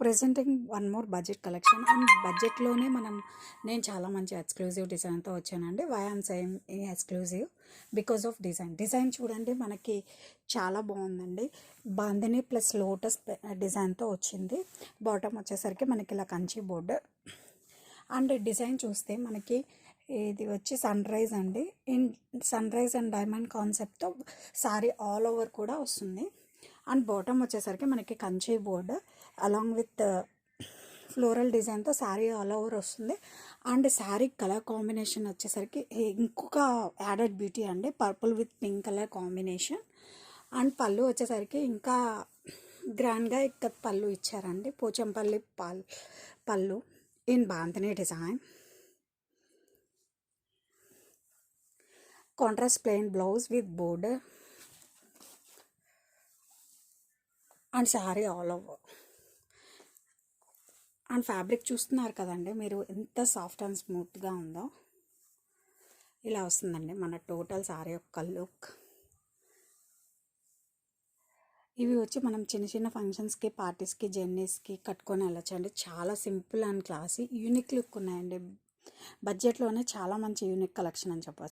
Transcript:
Presenting one more budget collection and బడ్జెట్లోనే మనం నేను చాలా మంచి ఎక్స్క్లూజివ్ డిజైన్తో వచ్చానండి. Why am same exclusive because of design design చూడండి మనకి చాలా బాగుందండి. బాందిని ప్లస్ లోటస్ డిజైన్తో వచ్చింది. బాటమ్ వచ్చేసరికి మనకి ఇలా కంచి బోర్డు అండ్ డిజైన్ చూస్తే మనకి ఇది వచ్చి సన్ రైజ్ అండి. In sunrise and diamond కాన్సెప్ట్తో సారీ ఆల్ ఓవర్ కూడా వస్తుంది. అండ్ బాటమ్ వచ్చేసరికి మనకి Kanchi border along with floral డిజైన్తో శారీ ఆల్ ఓవర్ వస్తుంది. అండ్ శారీ కలర్ కాంబినేషన్ వచ్చేసరికి ఇంకొక యాడెడ్ బ్యూటీ అండి purple with pink colour combination and pallu వచ్చేసరికి ఇంకా గ్రాండ్గా ఇక్కడ పళ్ళు ఇచ్చారండి. పోచంపల్లి పల్ pallu in bandhani design contrast plain blouse with border and sari all over. And fabric చూస్తున్నారు కదండి మీరు ఎంత సాఫ్ట్ అండ్ స్మూత్గా ఉందో. ఇలా వస్తుందండి మన టోటల్ శారీ యొక్క లుక్. ఇవి వచ్చి మనం చిన్న చిన్న ఫంక్షన్స్కి పార్టీస్కి జర్నీస్కి కట్టుకొని వెళ్ళొచ్చండి చాలా simple and classy unique look ఉన్నాయండి. బడ్జెట్లోనే చాలా మంచి యూనిక్ కలెక్షన్ అని చెప్పచ్చు.